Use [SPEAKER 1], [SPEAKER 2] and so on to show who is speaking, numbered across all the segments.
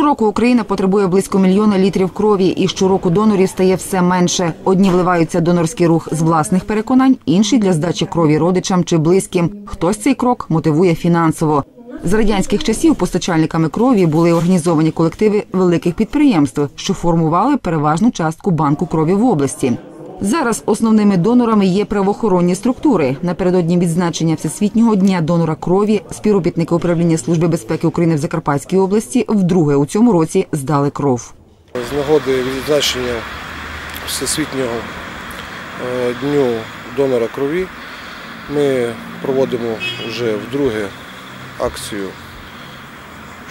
[SPEAKER 1] Щороку Україна потребує близько мільйона літрів крові, і щороку донорів стає все менше. Одні вливаються донорський рух з власних переконань, інші для здачі крові родичам чи близьким. Хтось цей крок мотивує фінансово. З радянських часів постачальниками крові були організовані колективи великих підприємств, що формували переважну частку банку крові в області. Зараз основними донорами є правоохоронні структури. Напередодні відзначення Всесвітнього дня донора крові співробітники управління Служби безпеки України в Закарпатській області вдруге у цьому році здали кров.
[SPEAKER 2] З нагоди відзначення Всесвітнього е, дню донора крові ми проводимо вже вдруге акцію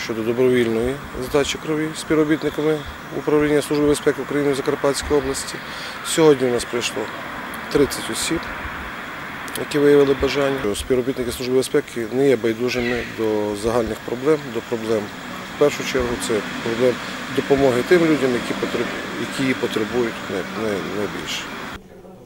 [SPEAKER 2] щодо добровільної здачі крові співробітниками управління Служби безпеки України в Закарпатській області. Сьогодні у нас прийшло 30 осіб, які виявили бажання. Співробітники Служби безпеки не є байдужими до загальних проблем, до проблем в першу чергу це проблем допомоги тим людям, які її потребують най- най- найбільше.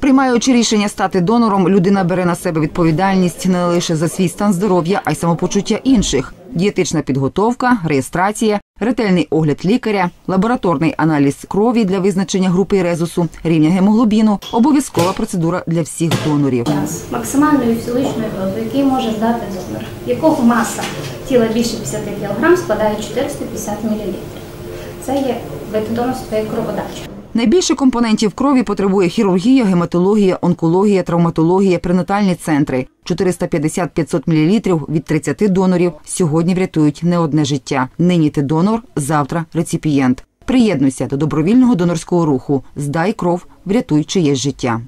[SPEAKER 1] Приймаючи рішення стати донором, людина бере на себе відповідальність не лише за свій стан здоров'я, а й самопочуття інших. Дієтична підготовка, реєстрація, ретельний огляд лікаря, лабораторний аналіз крові для визначення групи резусу, рівня гемоглобіну, обов'язкова процедура для всіх донорів.
[SPEAKER 3] з максимальною фізіологічною який може здати донор, якого маса тіла більше 50 кг складає 450 мл. Це є вид як кроводача.
[SPEAKER 1] Найбільше компонентів крові потребує хірургія, гематологія, онкологія, травматологія, пренатальні центри. 450-500 мл від 30 донорів сьогодні врятують не одне життя. Нині ти донор, завтра реципієнт. Приєднуйся до добровільного донорського руху. Здай кров, врятуй чиєсь життя.